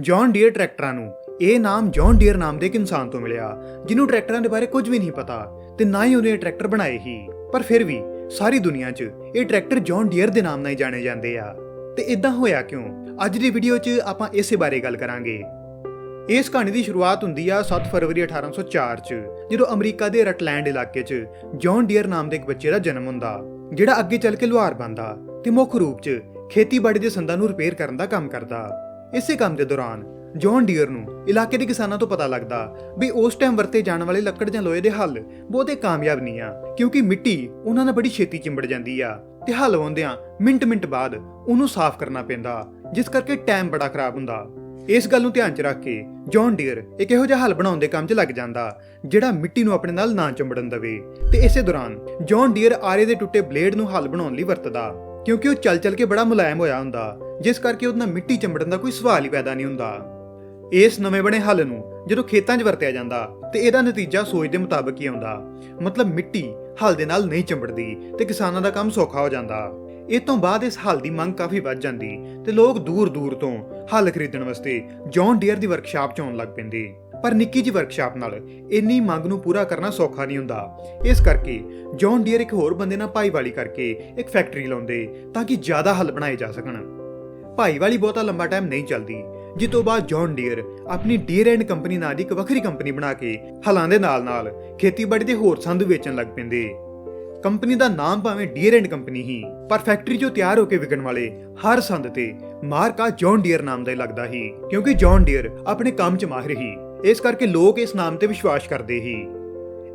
John Deere ਟਰੈਕਟਰਾਂ ਨੂੰ। ਇਹ ਨਾਮ ਜੌਨ ਡੀਅਰ ਨਾਮ ਦੇ ਇੱਕ ਇਨਸਾਨ ਤੋਂ ਮਿਲਿਆ, ਜਿਹਨੂੰ ਟਰੈਕਟਰਾਂ ਦੇ ਬਾਰੇ ਕੁਝ ਵੀ ਨਹੀਂ ਪਤਾ, ਤੇ ਨਾ ਹੀ ਉਹਨੇ ਟਰੈਕਟਰ ਬਣਾਏ ਹੀ। ਪਰ ਫਿਰ ਵੀ ਸਾਰੀ ਦੁਨੀਆ 'ਚ ਇਹ ਟਰੈਕਟਰ ਜੌਨ ਡੀਅਰ ਦੇ ਨਾਮ ਨਾਲ ਹੀ ਜਾਣੇ ਜਾਂਦੇ ਆ। ਤੇ ਇਦਾਂ ਹੋਇਆ ਕਿਉਂ? ਅੱਜ ਦੀ ਵੀਡੀਓ 'ਚ ਆਪਾਂ ਇਸੇ ਬਾਰੇ ਗੱਲ ਕਰਾਂਗੇ। ਇਸ ਕਹਾਣੀ ਦੀ ਸ਼ੁਰੂਆਤ ਹੁੰਦੀ ਆ 7 ਫਰਵਰੀ 1804 ਚ, ਜਦੋਂ ਅਮਰੀਕਾ ਦੇ ਰਟਲੈਂਡ ਇਲਾਕੇ 'ਚ ਜੌਨ ਡੀਅਰ ਨਾਮ ਦੇ ਇੱਕ ਬੱਚੇ ਦਾ ਜਨਮ ਹੁੰਦਾ, ਜਿਹੜਾ ਅੱਗੇ ਚੱਲ ਕੇ ਲੁਹਾਰ ਬਣਦਾ ਤੇ ਮੁੱਖ ਰੂਪ 'ਚ ਖੇਤੀਬਾੜੀ ਦੇ ਸੰਦਾਂ ਨੂੰ ਰਿਪੇਅਰ ਕਰਨ ਦਾ ਕੰਮ ਕਰਦਾ। ਇਸੇ ਕੰਮ ਦੇ ਦੌਰਾਨ ਜੌਨ ਡੀਅਰ ਨੂੰ ਇਲਾਕੇ ਦੇ ਕਿਸਾਨਾਂ ਤੋਂ ਪਤਾ ਲੱਗਦਾ ਵੀ ਉਸ ਟਾਈਮ ਵਰਤੇ ਜਾਣ ਵਾਲੇ ਲੱਕੜ ਜਾਂ ਲੋਹੇ ਦੇ ਹੱਲ ਬਹੁਤੇ ਕਾਮਯਾਬ ਨਹੀਂ ਆ, ਕਿਉਂਕਿ ਮਿੱਟੀ ਉਹਨਾਂ ਨਾਲ ਬੜੀ ਛੇਤੀ ਚਿੰਬੜ ਜਾਂਦੀ ਆ ਤੇ ਹੱਲ ਵਾਉਂਦਿਆਂ ਮਿੰਟ-ਮਿੰਟ ਬਾਅਦ ਉਹਨੂੰ ਸਾਫ਼ ਕਰਨਾ ਪੈਂਦਾ, ਜਿਸ ਕਰਕੇ ਟਾਈਮ ਬੜਾ ਖਰਾਬ ਹੁੰਦਾ। ਇਸ ਗੱਲ ਨੂੰ ਧਿਆਨ 'ਚ ਰੱਖ ਕੇ ਜੌਨ ਡੀਅਰ ਇੱਕ ਇਹੋ ਜਿਹਾ ਹੱਲ ਬਣਾਉਣ ਦੇ ਕੰਮ 'ਚ ਲੱਗ ਜਾਂਦਾ, ਜਿਹੜਾ ਮਿੱਟੀ ਨੂੰ ਆਪਣੇ ਨਾਲ ਨਾ ਚੰਬੜਨ ਦੇਵੇ ਤੇ ਇਸੇ ਦੌਰਾਨ ਜੌਨ ਡੀਅਰ ਆਰੇ ਦੇ ਟੁੱਟੇ ਬਲੇਡ ਨੂੰ ਹੱਲ ਬਣਾਉਣ ਲਈ ਵਰਤਦਾ। ਕਿਉਂਕਿ ਉਹ ਚੱਲ-ਚੱਲ ਕੇ ਬੜਾ ਮੁਲਾਇਮ ਹੋਇਆ ਹੁੰਦਾ, ਜਿਸ ਕਰਕੇ ਉਹਦੇ ਨਾਲ ਮਿੱਟੀ ਚੰਬੜਨ ਦਾ ਕੋਈ ਸਵਾਲ ਹੀ ਪੈਦਾ ਨਹੀਂ ਹੁੰਦਾ। ਇਸ ਨਵੇਂ ਬਣੇ ਹੱਲ ਨੂੰ ਜਦੋਂ ਖੇਤਾਂ 'ਚ ਵਰਤਿਆ ਜਾਂਦਾ, ਤੇ ਇਹਦਾ ਨਤੀਜਾ ਸੋਚ ਦੇ ਮੁਤਾਬਕ ਹੀ ਆਉਂਦਾ। ਮਤਲਬ ਮਿੱਟੀ ਹੱਲ ਦੇ ਨਾਲ ਨਹੀਂ ਚੰਬੜਦੀ ਤੇ ਕਿਸਾਨਾਂ ਦਾ ਕੰਮ ਸੌਖਾ ਹੋ ਜਾਂਦਾ। ਇਹ ਤੋਂ ਬਾਅਦ ਇਸ ਹੱਲ ਦੀ ਮੰਗ ਕਾਫੀ ਵੱਧ ਜਾਂਦੀ ਤੇ ਲੋਕ ਦੂਰ-ਦੂਰ ਤੋਂ ਹੱਲ ਖਰੀਦਣ ਵਾਸਤੇ ਜੌਨ ਡੀਅਰ ਦੀ ਵਰਕਸ਼ਾਪ 'ਚ ਆਉਣ ਲੱਗ ਪੈਂਦੇ। ਪਰ ਨਿੱਕੀ ਜਿਹੀ ਵਰਕਸ਼ਾਪ ਨਾਲ ਇੰਨੀ ਮੰਗ ਨੂੰ ਪੂਰਾ ਕਰਨਾ ਸੌਖਾ ਨਹੀਂ ਹੁੰਦਾ। ਇਸ ਕਰਕੇ ਜੌਨ ਡੀਅਰ ਇੱਕ ਹੋਰ ਬੰਦੇ ਨਾਲ ਭਾਈਵਾਲੀ ਕਰਕੇ ਇੱਕ ਫੈਕਟਰੀ ਲਾਉਂਦੇ ਤਾਂ ਕਿ ਜ਼ਿਆਦਾ ਹੱਲ ਬਣਾਏ ਜਾ ਸਕਣ। ਭਾਈਵਾਲੀ ਬਹੁਤਾ ਲੰਬਾ ਟਾਈਮ ਨਹੀਂ ਚੱਲਦੀ, ਜਿਸ ਤੋਂ ਬਾਅਦ ਜੌਨ ਡੀਅਰ ਆਪਣੀ ਡੀਅਰ ਐਂਡ ਕੰਪਨੀ ਨਾਂ ਦੀ ਇੱਕ ਵੱਖਰੀ ਕੰਪਨੀ ਬਣਾ ਕੇ ਹਲਾਂ ਦੇ ਨਾਲ-ਨਾਲ ਖੇਤੀਬਾੜੀ ਦੇ ਹੋਰ ਸੰਦ ਵੇਚਣ ਲੱਗ ਪੈਂਦੇ। ਕੰਪਨੀ ਦਾ ਨਾਮ ਭਾਵੇਂ ਡੀਅਰ ਐਂਡ ਕੰਪਨੀ ਹੀ, ਪਰ ਫੈਕਟਰੀ 'ਚੋਂ ਤਿਆਰ ਹੋ ਕੇ ਵਿਕਣ ਵਾਲੇ ਹਰ ਸੰਦ ਤੇ ਮਾਰਕਾ ਜੌਨ ਡੀਅਰ ਨਾਮ ਦਾ ਹੀ ਲੱਗਦਾ ਹੀ ਕਿਉਂਕਿ ਜੌਨ ਡੀਅਰ ਆਪਣੇ ਕੰਮ 'ਚ ਮਾਹਿਰ ਹੀ ਇਸ ਕਰਕੇ ਲੋਕ ਇਸ ਨਾਮ ਤੇ ਵਿਸ਼ਵਾਸ ਕਰਦੇ ਹੀ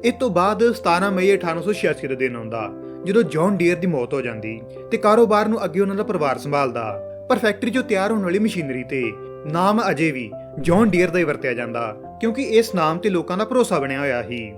ਇਸ ਤੋਂ ਬਾਅਦ 17 ਮਈ 1886 ਦਾ ਦਿਨ ਆਉਂਦਾ, ਜਦੋਂ ਜੌਨ ਡੀਅਰ ਦੀ ਮੌਤ ਹੋ ਜਾਂਦੀ ਤੇ ਕਾਰੋਬਾਰ ਨੂੰ ਅੱਗੇ ਉਹਨਾਂ ਦਾ ਪਰਿਵਾਰ ਸੰਭਾਲਦਾ। ਪਰ ਫੈਕਟਰੀ 'ਚੋਂ ਤਿਆਰ ਹੋਣ ਵਾਲੀ ਮਸ਼ੀਨਰੀ ਤੇ ਨਾਮ ਅਜੇ ਵੀ ਜੌਨ ਡੀਅਰ ਦਾ ਹੀ ਵਰਤਿਆ ਜਾਂਦਾ, ਕਿਉਂਕਿ ਇਸ ਨਾਮ ਤੇ ਲੋਕਾਂ ਦਾ ਭਰੋਸਾ ਬਣਿਆ ਹੋਇਆ ਸੀ।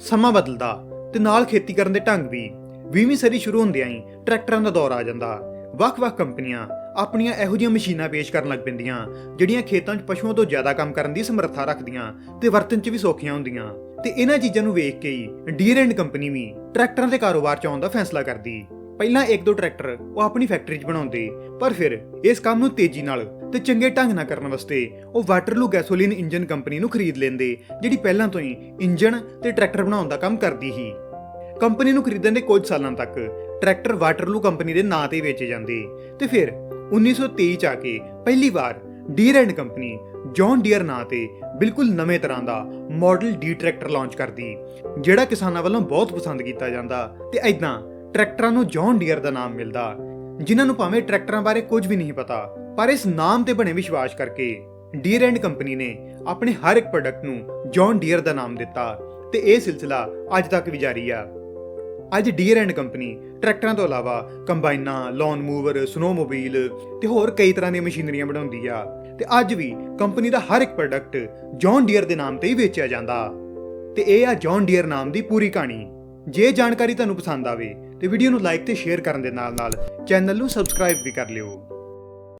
ਸਮਾਂ ਬਦਲਦਾ ਤੇ ਨਾਲ ਖੇਤੀ ਕਰਨ ਦੇ ਢੰਗ ਵੀ 20ਵੀਂ ਸਦੀ ਸ਼ੁਰੂ ਹੁੰਦਿਆਂ ਹੀ ਟਰੈਕਟਰਾਂ ਦਾ ਦੌਰ ਆ ਜਾਂਦਾ। ਵੱਖ-ਵੱਖ ਕੰਪਨੀਆਂ ਆਪਣੀਆਂ ਇਹੋ ਜਿਹੀਆਂ ਮਸ਼ੀਨਾਂ ਪੇਸ਼ ਕਰਨ ਲੱਗ ਪੈਂਦੀਆਂ, ਜਿਹੜੀਆਂ ਖੇਤਾਂ 'ਚ ਪਸ਼ੂਆਂ ਤੋਂ ਜ਼ਿਆਦਾ ਕੰਮ ਕਰਨ ਦੀ ਸਮਰੱਥਾ ਰੱਖਦੀਆਂ ਤੇ ਵਰਤਨ 'ਚ ਵੀ ਸੌਖੀਆਂ ਹੁੰਦੀਆਂ। ਤੇ ਇਹਨਾਂ ਚੀਜ਼ਾਂ ਨੂੰ ਵੇਖ ਕੇ ਹੀ ਡੀਅਰ ਐਂਡ ਕੰਪਨੀ ਵੀ ਟਰੈਕਟਰਾਂ ਦੇ ਕਾਰੋਬਾਰ 'ਚ ਆਉਣ ਦਾ ਫੈਸਲਾ ਕਰਦੀ। ਪਹਿਲਾਂ ਇੱਕ ਦੋ ਟਰੈਕਟਰ ਉਹ ਆਪਣੀ ਫੈਕਟਰੀ 'ਚ ਬਣਾਉਂਦੇ, ਪਰ ਫਿਰ ਇਸ ਕੰਮ ਨੂੰ ਤੇਜ਼ੀ ਨਾਲ ਤੇ ਚੰਗੇ ਢੰਗ ਨਾਲ ਕਰਨ ਵਾਸਤੇ ਉਹ ਵਾਟਰਲੂ ਗੈਸੋਲੀਨ ਇੰਜਨ ਕੰਪਨੀ ਨੂੰ ਖਰੀਦ ਲੈਂਦੇ, ਜਿਹੜੀ ਪਹਿਲਾਂ ਤੋਂ ਹੀ ਇੰਜਨ ਤੇ ਟਰੈਕਟਰ ਬਣਾਉਣ ਦਾ ਕੰਮ ਕਰਦੀ ਸੀ। ਕੰਪਨੀ ਨੂੰ ਖਰੀਦਣ ਦੇ ਕੁਝ ਸਾਲਾਂ ਤੱਕ ਟਰੈਕਟਰ ਵਾਟਰਲੂ ਕੰਪਨੀ ਦੇ ਨਾਂ ਤੇ ਵੇਚੇ ਜਾਂਦੇ ਤੇ ਫਿਰ 1923 ਚ ਆ ਕੇ ਪਹਿਲੀ ਵਾਰ Deere and company John Deere ਨਾਂ ਤੇ ਬਿਲਕੁਲ ਨਵੇਂ ਤਰ੍ਹਾਂ ਦਾ ਮਾਡਲ ਡੀ ਟਰੈਕਟਰ ਲਾਂਚ ਕਰਦੀ, ਜਿਹੜਾ ਕਿਸਾਨਾਂ ਵੱਲੋਂ ਬਹੁਤ ਪਸੰਦ ਕੀਤਾ ਜਾਂਦਾ ਤੇ ਐਦਾਂ ਟਰੈਕਟਰਾਂ ਨੂੰ ਜੌਨ ਡੀਅਰ ਦਾ ਨਾਮ ਮਿਲਦਾ, ਜਿਨ੍ਹਾਂ ਨੂੰ ਭਾਵੇਂ ਟਰੈਕਟਰਾਂ ਬਾਰੇ ਕੁਝ ਵੀ ਨਹੀਂ ਪਤਾ, ਪਰ ਇਸ ਨਾਮ ਤੇ ਬਣੇ ਵਿਸ਼ਵਾਸ ਕਰਕੇ ਡੀਅਰ ਐਂਡ ਕੰਪਨੀ ਨੇ ਆਪਣੇ ਹਰ ਇੱਕ ਪ੍ਰੋਡਕਟ ਨੂੰ ਜੌਨ ਡੀਅਰ ਦਾ ਨਾਮ ਦਿੱਤਾ ਤੇ ਇਹ ਸਿਲਸਿਲਾ ਅੱਜ ਤੱਕ ਵੀ ਜਾਰੀ ਆ। ਅੱਜ ਡੀਅਰ ਐਂਡ ਕੰਪਨੀ ਟਰੈਕਟਰਾਂ ਤੋਂ ਇਲਾਵਾ ਕੰਬਾਈਨਾਂ, ਲੌਨ ਮੂਵਰ, ਸਨੋਮੋਬੀਲ ਤੇ ਹੋਰ ਕਈ ਤਰ੍ਹਾਂ ਦੀਆਂ ਮਸ਼ੀਨਰੀਆਂ ਬਣਾਉਂਦੀ ਆ। ਤੇ ਅੱਜ ਵੀ ਕੰਪਨੀ ਦਾ ਹਰ ਇੱਕ ਪ੍ਰੋਡਕਟ ਜੌਨ ਡੀਅਰ ਦੇ ਨਾਮ ਤੇ ਹੀ ਵੇਚਿਆ ਜਾਂਦਾ। ਤੇ ਇਹ ਆ ਜੌਨ ਡੀਅਰ ਨਾਮ ਦੀ ਪੂਰੀ ਕਹਾਣੀ। ਜੇ ਜਾਣਕਾਰੀ ਤੁਹਾਨੂੰ ਪਸੰਦ ਆਵੇ ਤੇ ਵੀਡੀਓ ਨੂੰ ਲਾਈਕ ਤੇ ਸ਼ੇਅਰ ਕਰਨ ਦੇ ਨਾਲ ਨਾਲ ਚੈਨਲ ਨੂੰ ਸਬਸਕ੍ਰਾਈਬ ਵੀ ਕਰ ਲਿਓ।